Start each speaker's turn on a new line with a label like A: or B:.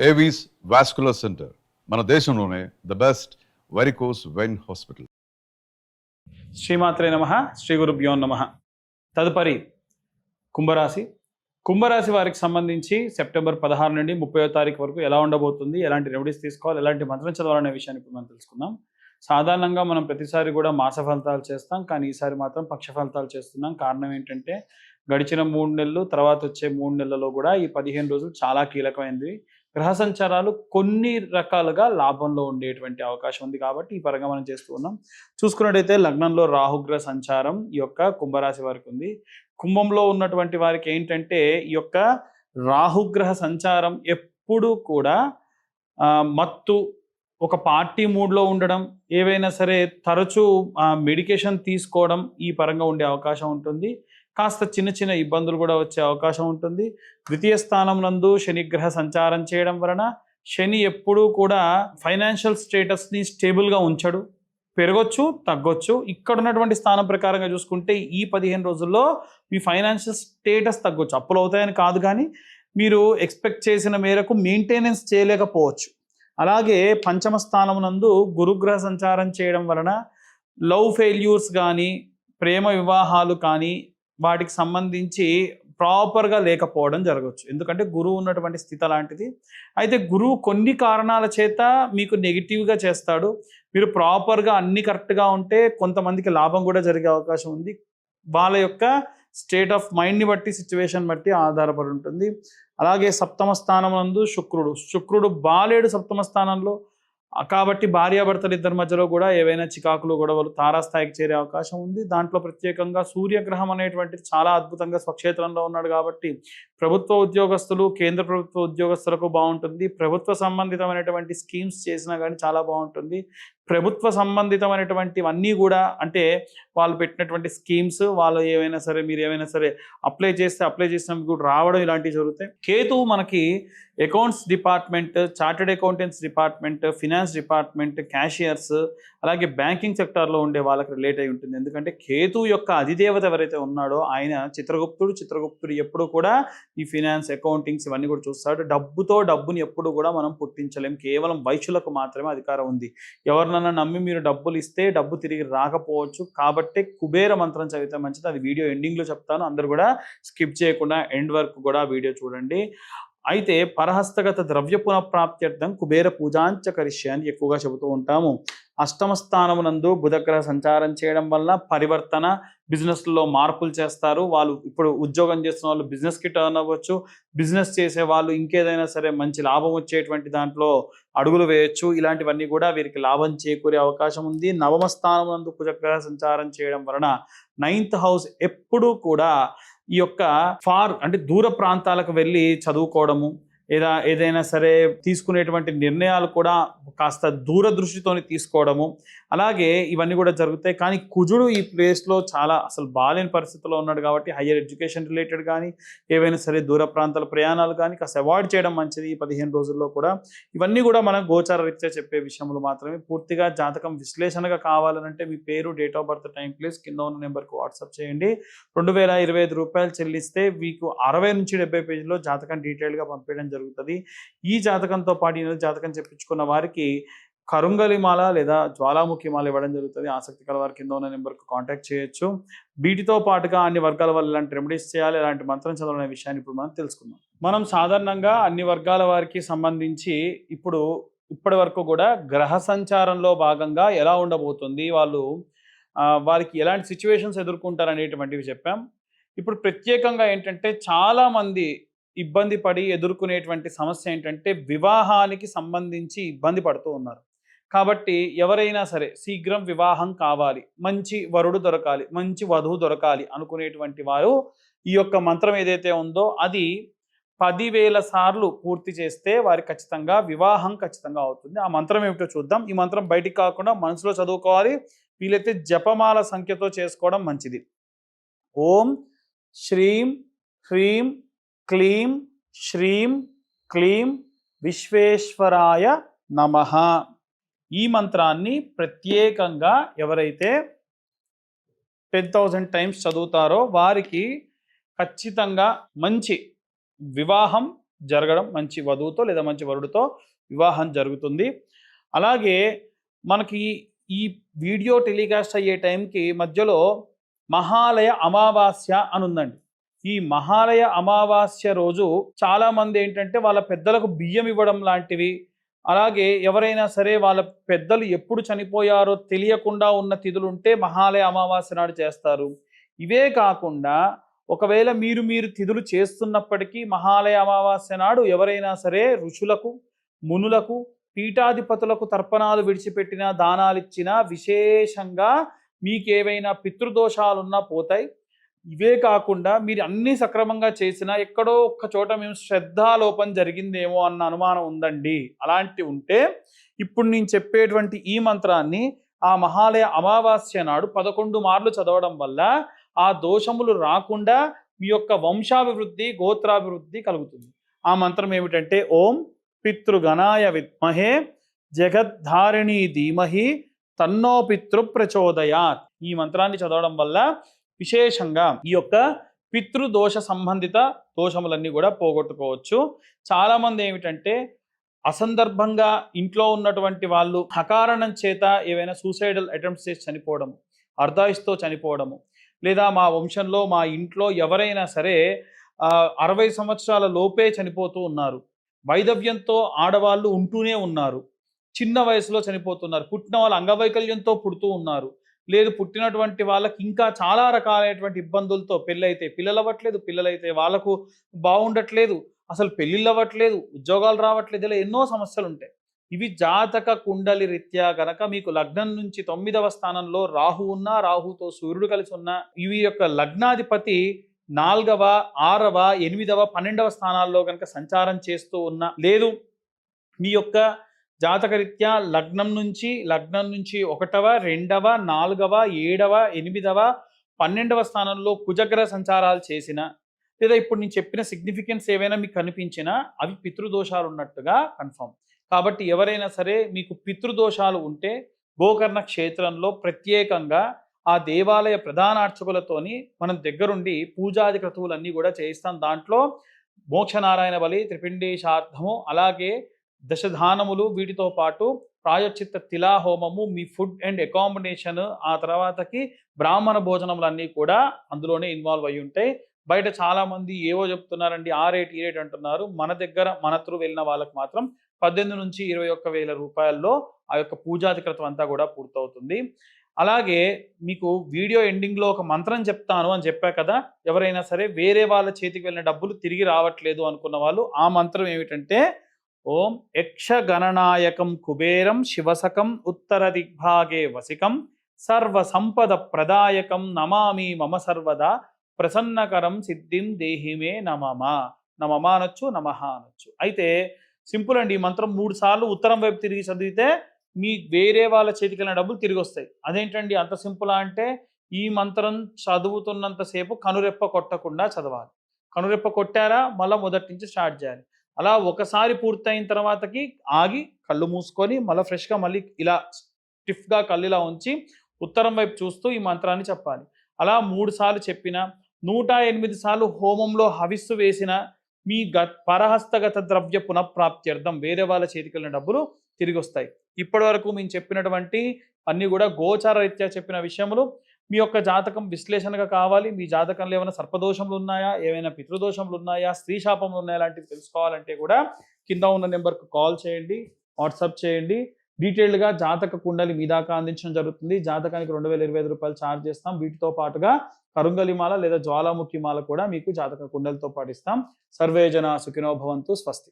A: Avis vascular centre మన దేశంలోనే the best varicose vein hospital
B: శ్రీమాత్రే నమ. శ్రీ గురుభ్యో నమ. తదుపరి కుంభరాశి. కుంభరాశి వారికి సంబంధించి సెప్టెంబర్ పదహారు నుండి ముప్పై తారీఖు వరకు ఎలా ఉండబోతుంది ఎలాంటి రెమెడీస్ తీసుకోవాలి ఎలాంటి మంత్రం చదవాలనే విషయాన్ని ఇప్పుడు మనం తెలుసుకుందాం. సాధారణంగా మనం ప్రతిసారి కూడా మాస ఫలితాలు చేస్తాం కానీ ఈసారి మాత్రం పక్ష ఫలితాలు చేస్తున్నాం. కారణం ఏంటంటే గడిచిన మూడు నెలలు తర్వాత వచ్చే మూడు నెలలలో కూడా ఈ పదిహేను రోజులు చాలా కీలకమైనది గ్రహ సంచారాలు కొన్ని రకాలుగా లాభంలో ఉండేటువంటి అవకాశం ఉంది కాబట్టి ఈ పరంగా మనం చేస్తూ ఉన్నాం. చూసుకున్నట్టయితే లగ్నంలో రాహుగ్రహ సంచారం ఈ యొక్క కుంభరాశి వారికి ఉంది. కుంభంలో ఉన్నటువంటి వారికి ఏంటంటే ఈ యొక్క రాహుగ్రహ సంచారం ఎప్పుడు కూడా మత్తు ఒక పార్టీ మూడ్లో ఉండడం ఏవైనా సరే తరచూ మెడికేషన్ తీసుకోవడం ఈ పరంగా ఉండే అవకాశం ఉంటుంది. కాస్త చిన్న చిన్న ఇబ్బందులు కూడా వచ్చే అవకాశం ఉంటుంది. ద్వితీయ స్థానం నందు శనిగ్రహ సంచారం చేయడం వలన శని ఎప్పుడూ కూడా ఫైనాన్షియల్ స్టేటస్ని స్టేబుల్గా ఉంచడు. పెరగొచ్చు తగ్గొచ్చు. ఇక్కడ ఉన్నటువంటి స్థానం ప్రకారంగా చూసుకుంటే ఈ పదిహేను రోజుల్లో మీ ఫైనాన్షియల్ స్టేటస్ తగ్గొచ్చు. అప్పులు అవుతాయని కాదు కానీ మీరు ఎక్స్పెక్ట్ చేసిన మేరకు మెయింటెనెన్స్ చేయలేకపోవచ్చు. అలాగే పంచమ స్థానం నందు గురుగ్రహ సంచారం చేయడం వలన లవ్ ఫెయిల్యూర్స్ కానీ ప్రేమ వివాహాలు కానీ వాటికి సంబంధించి ప్రాపర్గా లేకపోవడం జరగవచ్చు ఎందుకంటే గురువు ఉన్నటువంటి స్థితి అలాంటిది అయితే గురువు కొన్ని కారణాల చేత మీకు నెగిటివ్గా చేస్తాడు. మీరు ప్రాపర్గా అన్ని కరెక్ట్గా ఉంటే కొంతమందికి లాభం కూడా జరిగే అవకాశం ఉంది. వాళ్ళ యొక్క స్టేట్ ఆఫ్ మైండ్ని బట్టి సిచ్యువేషన్ బట్టి ఆధారపడి ఉంటుంది. అలాగే సప్తమ స్థానం నందు శుక్రుడు. శుక్రుడు బాలేడు సప్తమ స్థానంలో. కాబట్టి భార్యాభర్తలు ఇద్దరి మధ్యలో కూడా ఏవైనా చికాకులు గొడవలు తారాస్థాయికి చేరే అవకాశం ఉంది. దాంట్లో ప్రత్యేకంగా సూర్యగ్రహం అనేటువంటిది చాలా అద్భుతంగా స్వక్షేత్రంలో ఉన్నాడు కాబట్టి ప్రభుత్వ ఉద్యోగస్తులు కేంద్ర ప్రభుత్వ ఉద్యోగస్తులకు బాగుంటుంది. ప్రభుత్వ సంబంధితమైనటువంటి స్కీమ్స్ చేసినా కానీ చాలా బాగుంటుంది. ప్రభుత్వ సంబంధితమైనటువంటివన్నీ కూడా అంటే వాళ్ళు పెట్టినటువంటి స్కీమ్స్ వాళ్ళు ఏవైనా సరే మీరు ఏమైనా సరే అప్లై చేస్తే అప్లై చేసినప్పుడు కూడా రావడం ఇలాంటివి జరుగుతాయి. కేతు మనకి accounts department chartered accountants department finance department cashiers అలాగే బ్యాంకింగ్ సెక్టార్లో ఉండే వాళ్ళకి రిలేట్ అయి ఉంటుంది. ఎందుకంటే కేతు యొక్క అధిదేవత ఎవరైతే ఉన్నాడో ఆయన చిత్రగుప్తుడు చిత్రగుప్తుడు ఎప్పుడు కూడా ఈ ఫినాన్స్ అకౌంటింగ్స్ ఇవన్నీ కూడా చూస్తాడు. డబ్బుతో డబ్బుని ఎప్పుడు కూడా మనం పుట్టించలేం. కేవలం వైశ్యులకు మాత్రమే అధికారం ఉంది. ఎవరినన్నా నమ్మి మీరు డబ్బులు ఇస్తే డబ్బు తిరిగి రాకపోవచ్చు. కాబట్టి కుబేర మంత్రం చదివితే మంచిది. అది వీడియో ఎండింగ్లో చెప్తాను. అందరు కూడా స్కిప్ చేయకుండా ఎండ్ వరకు కూడా వీడియో చూడండి. అయితే పరహస్తగత ద్రవ్య పునఃప్రాప్త్యర్థం కుబేర పూజాంచ కరిష్య అని ఎక్కువగా చెబుతూ ఉంటాము. అష్టమ స్థానమునందు బుధగ్రహ సంచారం చేయడం వల్ల పరివర్తన బిజినెస్లో మార్పులు చేస్తారు. వాళ్ళు ఇప్పుడు ఉద్యోగం చేస్తున్న వాళ్ళు బిజినెస్కి టర్న్ అవ్వచ్చు. బిజినెస్ చేసే వాళ్ళు ఇంకేదైనా సరే మంచి లాభం వచ్చేటువంటి దాంట్లో అడుగులు వేయొచ్చు. ఇలాంటివన్నీ కూడా వీరికి లాభం చేకూరే అవకాశం ఉంది. నవమ స్థానం నందు కుజగ్రహ సంచారం చేయడం వలన నైన్త్ హౌస్ ఎప్పుడూ కూడా ఈ యొక్క ఫార్ అంటే దూర ప్రాంతాలకు వెళ్ళి చదువుకోవడము ఏదా ఏదైనా సరే తీసుకునేటువంటి నిర్ణయాలు కూడా కాస్త దూరదృష్టితోని తీసుకోవడము. అలాగే ఇవన్నీ కూడా జరుగుతాయి. కానీ కుజుడు ఈ ప్లేస్లో చాలా అసలు బాలేని పరిస్థితిలో ఉన్నాడు కాబట్టి హయ్యర్ ఎడ్యుకేషన్ రిలేటెడ్ కానీ ఏవైనా సరే దూర ప్రాంతాల ప్రయాణాలు కానీ కాస్త అవాయిడ్ చేయడం మంచిది ఈ పదిహేను రోజుల్లో కూడా. ఇవన్నీ కూడా మనం గోచార రీత్యా చెప్పే విషయములు మాత్రమే. పూర్తిగా జాతకం విశ్లేషణగా కావాలనంటే మీ పేరు date of birth time place కింద ఉన్న నెంబర్కి వాట్సాప్ చేయండి. రెండు వేల ఇరవై ఐదు రూపాయలు చెల్లిస్తే మీకు అరవై నుంచి డెబ్బై పేజీలో జాతకం డీటెయిల్గా పంపించడం జరుగుతుంది. ఈ జాతకంతో పాటు ఈ నెల జాతకం చెప్పించుకున్న వారికి కరుంగలిమాల లేదా జ్వాలాముఖి మాల ఇవ్వడం జరుగుతుంది. ఆసక్తి కల వారి కింద ఉన్న నెంబర్కు కాంటాక్ట్ చేయొచ్చు. వీటితో పాటుగా అన్ని వర్గాల వల్ల ఇలాంటి రెమెడీస్ చేయాలి ఇలాంటి మంత్రం చదవాలనే విషయాన్ని ఇప్పుడు మనం తెలుసుకుందాం. మనం సాధారణంగా అన్ని వర్గాల వారికి సంబంధించి ఇప్పుడు ఇప్పటి వరకు కూడా గ్రహ సంచారంలో భాగంగా ఎలా ఉండబోతుంది వాళ్ళు వారికి ఎలాంటి సిచ్యువేషన్స్ ఎదుర్కొంటారు అనేటువంటివి చెప్పాం. ఇప్పుడు ప్రత్యేకంగా ఏంటంటే చాలామంది ఇబ్బంది పడి ఎదుర్కొనేటువంటి సమస్య ఏంటంటే వివాహానికి సంబంధించి ఇబ్బంది పడుతూ ఉన్నారు. కాబట్టి ఎవరైనా సరే శీఘ్రం వివాహం కావాలి. మంచి వరుడు దొరకాలి మంచి వధువు దొరకాలి అనుకునేటువంటి వారు ఈ యొక్క మంత్రం ఏదైతే ఉందో అది పదివేల సార్లు పూర్తి చేస్తే వారికి ఖచ్చితంగా వివాహం ఖచ్చితంగా అవుతుంది. ఆ మంత్రం ఏమిటో చూద్దాం. ఈ మంత్రం బయటికి కాకుండా మనసులో చదువుకోవాలి. వీలైతే జపమాల సంఖ్యతో చేసుకోవడం మంచిది. ఓం శ్రీం హ్రీం క్లీం శ్రీం క్లీం విశ్వేశ్వరాయ నమః. ఈ మంత్రాన్ని ప్రత్యేకంగా ఎవరైతే టెన్ థౌజండ్ టైమ్స్ చదువుతారో వారికి ఖచ్చితంగా మంచి వివాహం జరగడం మంచి వధువుతో లేదా మంచి వరుడితో వివాహం జరుగుతుంది. అలాగే మనకి ఈ వీడియో టెలికాస్ట్ అయ్యే టైంకి మధ్యలో మహాలయ అమావాస్య అని ఉందండి. ఈ మహాలయ అమావాస్య రోజు చాలా మంది ఏంటంటే వాళ్ళ పెద్దలకు బియ్యం ఇవ్వడం లాంటివి. అలాగే ఎవరైనా సరే వాళ్ళ పెద్దలు ఎప్పుడు చనిపోయారో తెలియకుండా ఉన్న తిథులు ఉంటే మహాలయ అమావాస్య నాడు చేస్తారు. ఇవే కాకుండా ఒకవేళ మీరు మీరు తిథులు చేస్తున్నప్పటికీ మహాలయ అమావాస్య నాడు ఎవరైనా సరే ఋషులకు మునులకు పీఠాధిపతులకు తర్పణాలు విడిచిపెట్టిన దానాలు ఇచ్చినా విశేషంగా మీకేవైనా పితృదోషాలున్నా పోతాయి. ఇవే కాకుండా మీరు అన్ని సక్రమంగా చేసినా ఎక్కడో ఒక్క చోట మేము శ్రద్ధాలోపం జరిగిందేమో అన్న అనుమానం ఉందండి. అలాంటి ఉంటే ఇప్పుడు నేను చెప్పేటువంటి ఈ మంత్రాన్ని ఆ మహాలయ అమావాస్య నాడు పదకొండు మార్లు చదవడం వల్ల ఆ దోషములు రాకుండా మీ యొక్క వంశాభివృద్ధి గోత్రాభివృద్ధి కలుగుతుంది. ఆ మంత్రం ఏమిటంటే ఓం పితృగణాయ విద్మహే జగద్ధారిణి ధీమహి తన్నో పితృ ప్రచోదయాత్. ఈ మంత్రాన్ని చదవడం వల్ల విశేషంగా ఈ యొక్క పితృదోష సంబంధిత దోషములన్నీ కూడా పోగొట్టుకోవచ్చు. చాలామంది ఏమిటంటే అసందర్భంగా ఇంట్లో ఉన్నటువంటి వాళ్ళు అకారణం చేత ఏవైనా సూసైడల్ అటెంప్ట్స్ చేసి చనిపోవడం అర్ధాయుస్తో చనిపోవడము లేదా మా వంశంలో మా ఇంట్లో ఎవరైనా సరే అరవై సంవత్సరాల లోపే చనిపోతూ ఉన్నారు. వైదవ్యంతో ఆడవాళ్ళు ఉంటూనే ఉన్నారు. చిన్న వయసులో చనిపోతున్నారు. పుట్టిన వాళ్ళు అంగవైకల్యంతో పుడుతూ ఉన్నారు. లేదు పుట్టినటువంటి వాళ్ళకి ఇంకా చాలా రకాలైనటువంటి ఇబ్బందులతో పెళ్ళైతే పిల్లలు అవ్వట్లేదు పిల్లలైతే వాళ్ళకు బాగుండట్లేదు అసలు పెళ్ళిళ్ళు అవ్వట్లేదు ఉద్యోగాలు రావట్లేదు ఇలా ఎన్నో సమస్యలు ఉంటాయి ఇవి జాతక కుండలి రీత్యా గనక మీకు లగ్నం నుంచి తొమ్మిదవ స్థానంలో రాహు ఉన్నా రాహుతో సూర్యుడు కలిసి ఉన్నా ఇవి యొక్క లగ్నాధిపతి నాలుగవ ఆరవ ఎనిమిదవ పన్నెండవ స్థానాల్లో కనుక సంచారం చేస్తూ ఉన్నా లేదు మీ యొక్క జాతకరీత్యా లగ్నం నుంచి లగ్నం నుంచి ఒకటవ రెండవ నాలుగవ ఏడవ ఎనిమిదవ పన్నెండవ స్థానంలో కుజగ్రహ సంచారాలు చేసిన లేదా ఇప్పుడు నేను చెప్పిన సిగ్నిఫికెన్స్ ఏవైనా మీకు కనిపించినా అవి పితృదోషాలు ఉన్నట్టుగా కన్ఫర్మ్ కాబట్టి ఎవరైనా సరే మీకు పితృదోషాలు ఉంటే గోకర్ణ క్షేత్రంలో ప్రత్యేకంగా ఆ దేవాలయ ప్రధాన అర్చకులతోని మనం దగ్గరుండి పూజాది క్రతువులన్నీ కూడా చేయిస్తాం. దాంట్లో మోక్షనారాయణ బలి త్రిపిండేశార్థము అలాగే దశధానములు వీటితో పాటు ప్రాయోచిత్త తిలాహోమము మీ ఫుడ్ అండ్ అకామిడేషన్ ఆ తర్వాతకి బ్రాహ్మణ భోజనములన్నీ కూడా అందులోనే ఇన్వాల్వ్ అయి ఉంటాయి బయట చాలామంది ఏవో చెప్తున్నారండి ఆ రేట్ ఈ రేట్ అంటున్నారు. మన దగ్గర మన త్రూ వెళ్ళిన వాళ్ళకి మాత్రం పద్దెనిమిది నుంచి ఇరవై ఒక్క వేల రూపాయల్లో ఆ యొక్క పూజాధికృతం అంతా కూడా పూర్తవుతుంది. అలాగే మీకు వీడియో ఎండింగ్లో ఒక మంత్రం చెప్తాను అని చెప్పా కదా ఎవరైనా సరే వేరే వాళ్ళ చేతికి వెళ్ళిన డబ్బులు తిరిగి రావట్లేదు అనుకున్న వాళ్ళు ఆ మంత్రం ఏమిటంటే ఓం యక్షగణనాయకం కుబేరం శివసకం ఉత్తర దిగ్భాగే వసికం సర్వ సంపద ప్రదాయకం నమామి మమ సర్వదా ప్రసన్నకరం సిద్ధిం దేహిమే నమమ. నమమ అనొచ్చు నమః అనొచ్చు. అయితే సింపుల్ అండి ఈ మంత్రం మూడు సార్లు ఉత్తరం వైపు తిరిగి చదివితే మీ వేరే వాళ్ళ చేతికి వెళ్ళిన డబ్బులు తిరిగి వస్తాయి. అదేంటండి అంత సింపులా అంటే ఈ మంత్రం చదువుతున్నంతసేపు కనురెప్ప కొట్టకుండా చదవాలి. కనురెప్ప కొట్టారా? మళ్ళీ మొదటి నుంచి స్టార్ట్ చేయాలి. అలా ఒకసారి పూర్తయిన తర్వాతకి ఆగి కళ్ళు మూసుకొని మళ్ళీ ఫ్రెష్గా మళ్ళీ ఇలా స్టిఫ్గా కళ్ళు ఇలా ఉంచి ఉత్తరం వైపు చూస్తూ ఈ మంత్రాన్ని చెప్పాలి. అలా మూడు సార్లు చెప్పిన నూట ఎనిమిది సార్లు హోమంలో హవిస్సు వేసిన మీ గ పరహస్తగత ద్రవ్య పునఃప్రాప్త్యర్థం వేరే వాళ్ళ చేతికి వెళ్ళిన డబ్బులు తిరిగి వస్తాయి ఇప్పటి వరకు మేము చెప్పినటువంటి అన్నీ కూడా గోచార రీత్యా చెప్పిన విషయములు మీ యొక్క జాతకం విశ్లేషణగా కావాలి. మీ జాతకంలో ఏమైనా సర్పదోషములు ఉన్నాయా? ఏమైనా పితృదోషములు ఉన్నాయా? స్త్రీ శాపములు ఉన్నాయా? లాంటివి తెలుసుకోవాలంటే కూడా కింద ఉన్న నెంబర్కు కాల్ చేయండి. వాట్సాప్ చేయండి. డీటెయిల్డ్గా జాతక కుండలి మీ దాకా అందించడం జరుగుతుంది. జాతకానికి రెండు వేల ఇరవై ఐదు రూపాయలు ఛార్జ్ చేస్తాం. వీటితో పాటుగా కరుంగలి మాల లేదా జ్వాలాముఖి మాల కూడా మీకు జాతక కుండలతో పాటిస్తాం సర్వే జన సుఖినో భవంతు. స్వస్తి.